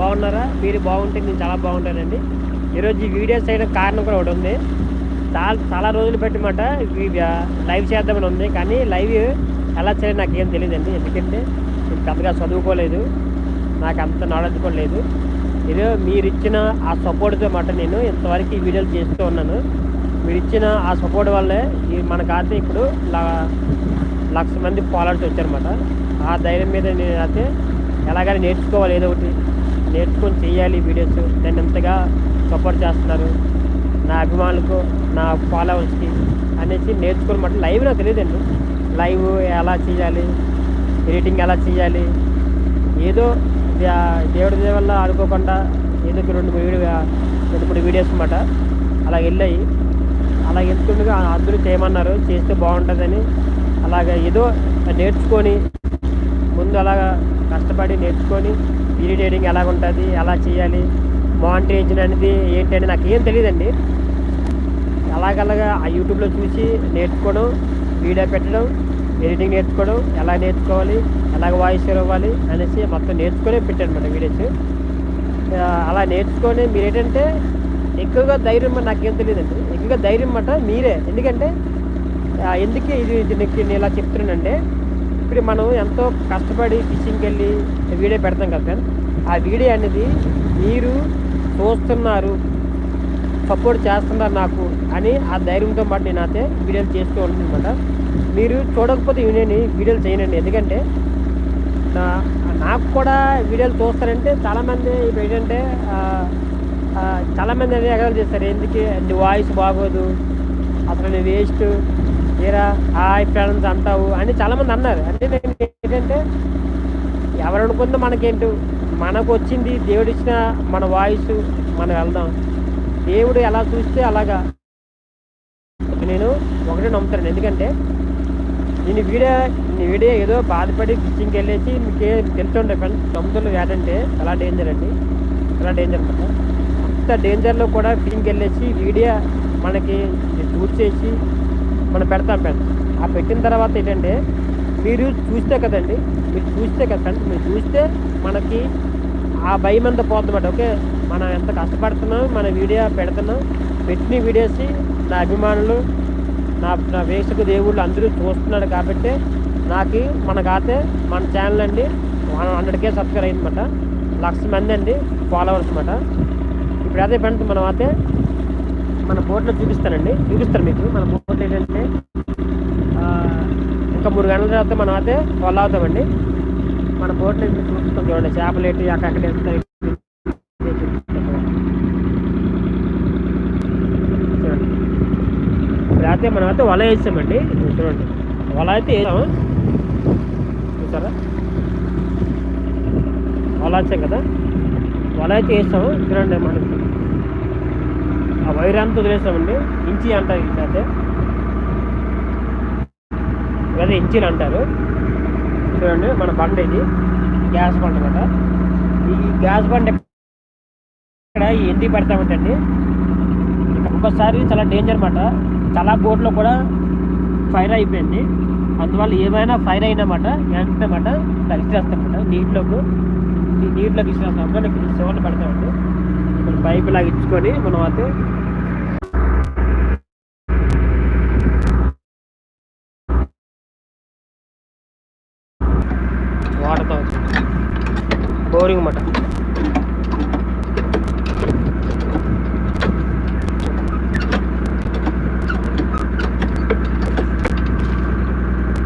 బాగున్నారా? మీరు బాగుంటే నేను చాలా బాగుంటానండి. ఈరోజు ఈ వీడియోస్ చేయడం కారణం కూడా ఒకటి ఉంది. చాలా చాలా రోజులు పెట్టమాట లైవ్ చేద్దామని ఉంది. కానీ లైవ్ ఎలా చేయాలి నాకు ఏం తెలియదండి ఎందుకంటే నేను పెద్దగా చదువుకోలేదు. నాకు అంత నాలెడ్జ్ కూడా లేదు. ఇది మీరు ఇచ్చిన ఆ సపోర్ట్తో మాట నేను ఇంతవరకు ఈ వీడియోలు చేస్తూ ఉన్నాను. మీరు ఇచ్చిన ఆ సపోర్ట్ వల్లే ఈ మన ఖాతా ఇప్పుడు లక్ష మంది ఫాలోవర్స్ వచ్చారన్నమాట. ఆ ధైర్యం మీద నేను అయితే ఎలాగైనా నేర్చుకోవాలి ఏదో ఒకటి. నేర్చుకొని చేయాలి వీడియోస్. నేను ఎంతగా సపోర్ట్ చేస్తున్నారు. నా అభిమానులకు నా ఫాలోవర్స్కి అనేసి నేర్చుకోనమాట లైవ్ నాకు తెలియదండి. లైవ్ ఎలా చేయాలి? ఎడిటింగ్ ఎలా చేయాలి? ఏదో దేవుడి దయ వల్ల ఆడుకోకుండా ఏదో ఒక రెండు మూడు రెండు మూడు వీడియోస్ అనమాట అలా వెళ్ళాయి. అలా వెళ్తుండగా అందరూ చేయమన్నారు చేస్తే బాగుంటుందని. అలాగ ఏదో నేర్చుకొని ముందు అలాగా కష్టపడి నేర్చుకొని వీడియో ఎడిటింగ్ ఎలా ఉంటుంది ఎలా చేయాలి మానిటరేషన్ అనేది ఏంటి అని నాకు ఏం తెలియదండి. ఎలాగలాగా ఆ యూట్యూబ్లో చూసి నేర్చుకోవడం వీడియో పెట్టడం ఎడిటింగ్ నేర్చుకోవడం ఎలా నేర్చుకోవాలి ఎలాగ వాయిస్ ఇవ్వాలి అనేసి మొత్తం నేర్చుకునే పెట్టాను వీడియోస్. అలా నేర్చుకొని మీరు ఏంటంటే ఎక్కువగా ధైర్యం నాకేం తెలియదండి. ఎక్కువగా ధైర్యం మాట మీరే. ఎందుకంటే ఎందుకే ఎందుకు ఇది దీనికి నేను ఇలా చెప్తున్నానంటే ఇప్పుడు మనం ఎంతో కష్టపడి ఫిషింగ్కి వెళ్ళి వీడియో పెడతాం కదా ఆ వీడియో అనేది మీరు చూస్తున్నారు సపోర్ట్ చేస్తున్నారు నాకు అని ఆ ధైర్యంతో పాటు నేను అయితే వీడియోలు చేస్తూ ఉంటాను అనమాట మీరు చూడకపోతే నేను వీడియోలు చేయనండి. ఎందుకంటే నా నాకు కూడా వీడియోలు చూస్తారంటే చాలామంది ఇప్పుడు ఏంటంటే చాలామంది అదే ఎగరాలు చేస్తారు. ఎందుకు? నీ వాయిస్ బాగోదు అసలు నీ వేస్ట్ ఏరా హాయ్ ఫ్రెండ్స్ అంటావు అని చాలామంది అన్నారు. అంటే నేను ఏంటంటే ఎవరు అనుకుందో మనకేంటి? మనకు వచ్చింది దేవుడు ఇచ్చిన మన వాయిస్ మనం వెళ్దాం. దేవుడు ఎలా చూస్తే అలాగా. నేను ఒకటే నమ్ముతాను ఎందుకంటే నేను వీడియో నీ వీడియో ఏదో బాధపడి ఫిషింగ్కి వెళ్ళేసి మీకే తెలుసుండే ఫ్రెండ్స్. సముద్రంలో ఏంటంటే చాలా డేంజర్ అండి. చాలా డేంజర్ అనమాట అంత డేంజర్లో కూడా ఫిషింగ్కి వెళ్ళేసి వీడియో మనకి షూట్ చేసి మనం పెడతాం ఫ్రెండ్స్ ఆ పెట్టిన తర్వాత ఏంటంటే మీరు చూస్తే కదండి మీరు చూస్తే కదా ఫ్రెండ్స్ మీరు చూస్తే మనకి ఆ భయం అంతా పోతుందన్నమాట. ఓకే మనం ఎంత కష్టపడుతున్నాం మన వీడియో పెడుతున్నాం పెట్టిన వీడియోస్ నా అభిమానులు నా నా వేసుకు దేవుళ్ళు అందరూ చూస్తున్నాడు కాబట్టి నాకు మనకైతే మన ఛానల్ అండి వన్ హండ్రెడ్కే సబ్స్క్రైబ్ అయిందన్నమాట. లక్ష మంది అండి ఫాలోవర్స్ అనమాట ఇప్పుడు అదే ఫ్రెండ్స్ మనం అయితే మన బోట్లో చూపిస్తానండి. చూపిస్తారు మీకు. మన బోట్లో ఏంటంటే ఇంకా మూడు గంటల తర్వాత మనం అయితే ఫాలో అవుతామండి. మన బోట్లో ఇప్పుడు చూపిస్తాం చూడండి. చేపలు ఏంటి అక్కడ వెళ్తాయి చూడండి. ఇప్పుడు అయితే మనం అయితే వల వేసామండి చూడండి. వల అయితే వేసాము చూసారా? వల వచ్చాం కదా? వల అయితే వేసాము చూడండి మనకి. ఆ వదిలేస్తామండి అంతా వదిలేసామండి ఇంచి అంటారు ఇట్లయితే అయితే అదే ఇంచిలు అంటారు. చూడండి మన బండ ఇది. గ్యాస్ బండ అనమాట. ఈ గ్యాస్ బండ ఇక్కడ ఎందుకు పెడతామంటండి? ఒక్కసారి ఒక్కోసారి చాలా డేంజర్ అనమాట చాలా బోట్లో కూడా ఫైర్ అయిపోయింది. అందువల్ల ఏమైనా ఫైర్ అయినమాట వెంటనమాట ఇచ్చేస్తామన్నమాట నీటిలోకి నీటిలోకి ఇచ్చేస్తాం కానీ ఇక్కడ సెవెన్ పెడతామండి. పైపు లాగా ఇచ్చుకొని మనం అయితే వాటర్ తాగుతాం బోరింగ్ అన్నమాట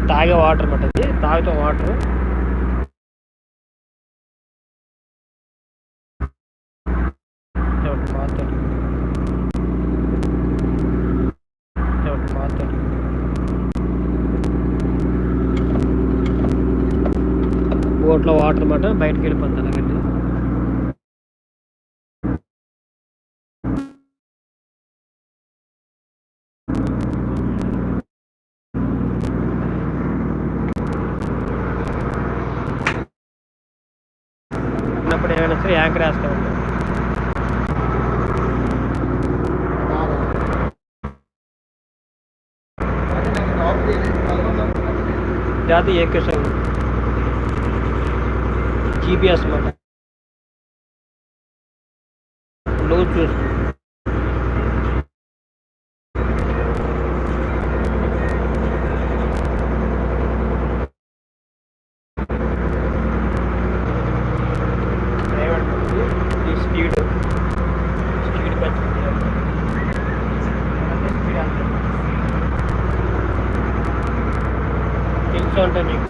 తాగే వాటర్ అన్నమాట ఇది తాగుతాం వాటర్ బోట్లో వాటర్ అనమాట బయటకు వెళ్ళిపోతుంది అలాగండి. ఉన్నప్పుడు ఏమైనా సరే యాంకర్ వేస్తామండి జాతి ఏకేషన్ జీపీఎస్ అన్నమాట లూజ్ చూసి ఈ స్పీడ్ స్పీడ్ పెంచుకుంటారు స్పీడ్ అంతే తెలుసు అంటే మీకు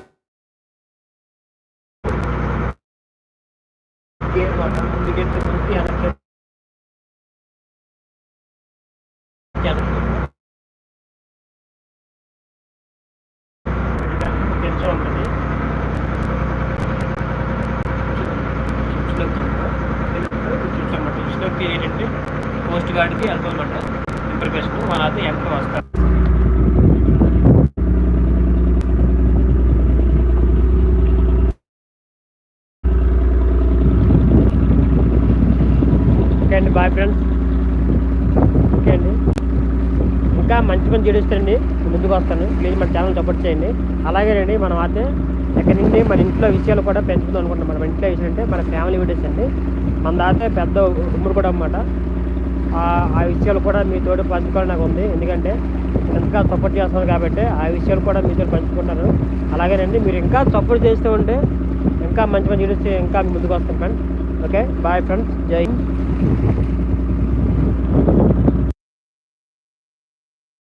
వెనక్కి ఉంటుంది ఏంటంటే పోస్ట్ గార్డ్కి వెళ్తామన్నమాట ఇన్ఫర్మేషన్ వాళ్ళ అయితే ఎంత వస్తారు ఓకే అండి బాయ్ ఫ్రెండ్స్. ఓకే అండి ఇంకా మంచి మంచి చేస్తానండి ముందుకు వస్తాను. ప్లీజ్ మన ఛానల్ సపోర్ట్ చేయండి. అలాగేనండి మనం అయితే ఎక్కడి నుండి మన ఇంట్లో విషయాలు కూడా పెంచుకుందాం అనుకుంటున్నాం. మన ఇంట్లో విషయం అంటే మన ఫ్యామిలీ వీడియోస్ అండి. మన దాతే పెద్ద ఉమ్మడి కూడా అన్నమాట. ఆ- విషయాలు కూడా మీతో పంచుకోవాలి నాకు ఉంది. ఎందుకంటే ఇంకా సపోర్ట్ చేస్తున్నారు కాబట్టి ఆ విషయాలు కూడా మీతో పంచుకుంటాను అలాగేనండి మీరు ఇంకా సపోర్ట్ చేస్తూ ఉంటే ఇంకా మంచి మంచి వీడియోస్ ఇంకా ముందుకు వస్తాం ఫ్రెండ్స్. Okay bye friends. జై Thank you.